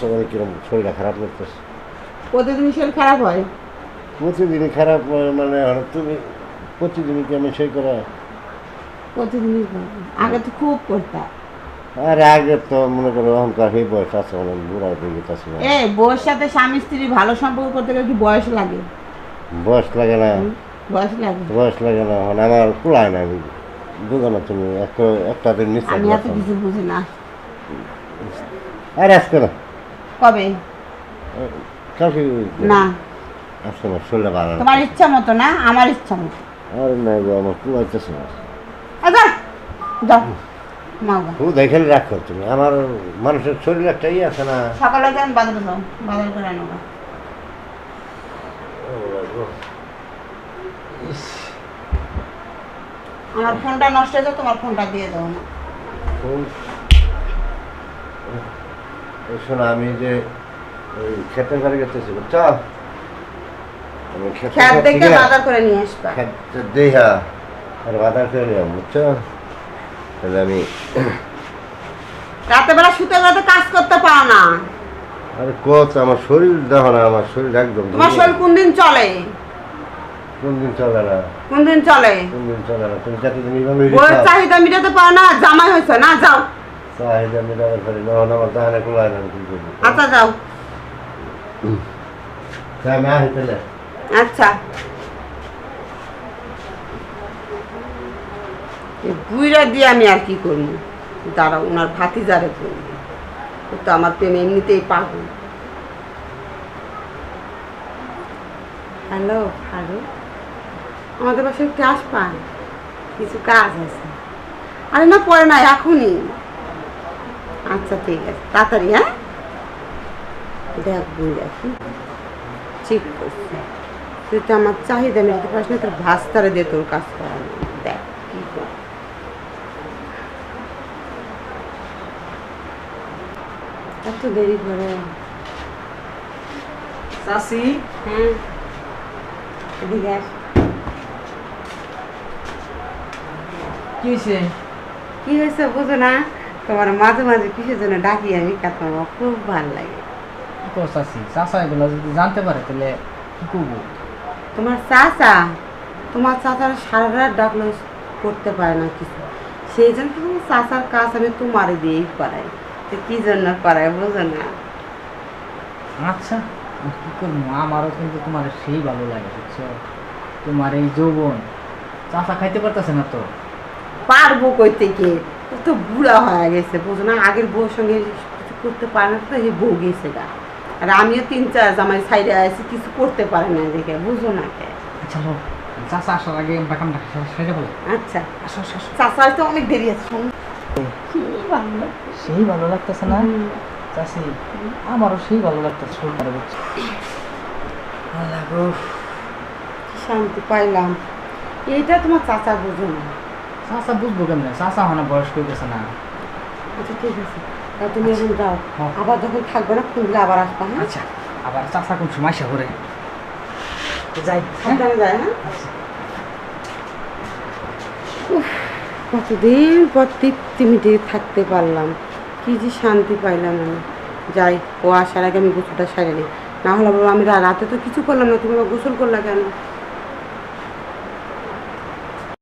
তোমার কীরকম শরীরটা খারাপ লাগতেছে? প্রতিদিন শরীর খারাপ হয়? প্রতিদিনই খারাপ হয় মানে হঠাৎ তুমি প্রতিদিনই কি আমি সেই করে? প্রতিদিনই আগে তো খুব করতাম। আর আগে তো মনে করো অহংকার সেই বয়স আছে অনেক বুড়া হয়ে গেছে এ বউয়ের সাথে স্বামী স্ত্রী ভালো সম্পর্ক করতে গেলে কি বয়স লাগে? বয়স লাগে না। বয়স লাগে। বয়স লাগে না এখন আমার কুলায় না আমি বুঝো। না তুমি একটা একটা দিন নিশ্চয় আমি এত কিছু বুঝি না। আর আজকে না। কবে? কালকে না। আজকে না শরীরটা ভালো তোমার ইচ্ছা মতো না? আমার ইচ্ছা মতো। আর না গো আমার কুলাইতেছে না আচ্ছা যাও মাগা ও দেখে রাখো তুমি আমার মানুষের শরীর একটা ইয়ে আছে না। সকালে যান বাজারে যাও বাজার করে আনো আমার ফোনটা নষ্ট হয়ে তোমার ফোনটা দিয়ে দাও না। শোনো আমি যে ওই খেতে ঘরে গেতেছি বুঝছ? আমি খেতে খ্যাত থেকে বাজার করে নিয়ে আসবা। খেতে দেহা আর বাজার করে নিলাম বুঝছ? তাহলে আমি রাতে বেলা শুতে কাজ করতে পারো না। আরে কত আমার শরীর দেখো না আমার শরীর একদম তোমার শরীর কোন দিন চলে? কোন দিন চলে না। কোন দিন চলে? কোন দিন চলে না তুমি এইভাবে বউয়ের চাহিদা মিটাতে পারো না জামাই হয়েছে না যাও। পারি না এখন আমার দাহানে কুলায় না আমি কি করব আচ্ছা যাও আমি আসি তাহলে আচ্ছা দিয়ে আমি আর কি করি দাঁড়া ওনার ভাতিজারে করি তো আমার প্রেমে এমনিতেই পাগল হ্যালো হ্যালো আমাদের বাসায় একটু আসপান কিছু কাজ আছে আরে না পরে না এখনই আচ্ছা ঠিক আছে। তাড়াতাড়ি হ্যাঁ? দেখ বুঝা কি ঠিক করছি তুই তো আমার চাহিদা মেটাতে পারিস না তোর ভাস্তারে দিয়ে তোর কাজ করানো দেখ কি কর। এত দেরি করে। চাষি হ্যাঁ এদিকে আস। কি হয়েছে? কি হয়েছে বুঝো না? তোমার মাঝে মাঝে কিসের জন্য ডাকি আমি কাতাম খুব ভালো লাগে। তো চাষি চাষা এগুলো যদি জানতে পারে তাহলে কি করব? তোমার চাচা তোমার চাচার সারা রাত ডাকলে করতে পারে না কিছু। সেই জন্য তোমার চাচার কাজ আমি তোমারে দিয়েই করাই। তো কি জন্য করাই বুঝো না। আচ্ছা কি করব? আমারও কিন্তু তোমার সেই ভালো লাগে বুঝছ? তোমার এই যৌবন চাষা খাইতে পারতেছে না তো? পারব কই থেকে ও তো বুড়া হয়ে গেছে বুঝো না? আগের বউর সঙ্গে কিছু করতে পারে না তো এই বউ গেছে গা। আর আমিও তিন চার জামাই সাইডে আছি কিছু করতে পারে না দেখে বুঝো না কে? আচ্ছা লো চাষা আসার আগে আমরা কামটা বলো আচ্ছা। চাচা তো অনেক দেরি আছে। সেই ভালো লাগতেছে না? চাষি আমারও সেই ভালো লাগতেছে শরীরটা বুঝছ আল্লাহ শান্তি পাইলাম। এইটা তোমার চাচা বুঝো না। চাষা বুঝব কেমনে? চাষা হনে বয়স হয়ে গেছে না। আচ্ছা ঠিক আছে। তা তুমি এখন যাও। হ্যাঁ। আবার যখন থাকবে না ফোন আবার আসবা হ্যাঁ? আচ্ছা আবার চাষা কোন সময় সে করে যাই হ্যাঁ? সাবধানে যায় হ্যাঁ? উফ, কতদিন পর তৃপ্তি মিটিয়ে থাকতে পারলাম। কি যে শান্তি পাইলাম আমি। যাই ও আসার আগে আমি গোসলটা সারে নিই। না হলে বাবা আমি রা- রাতে তো কিছু করলাম না তুমি আবার গোসল করলা কেন?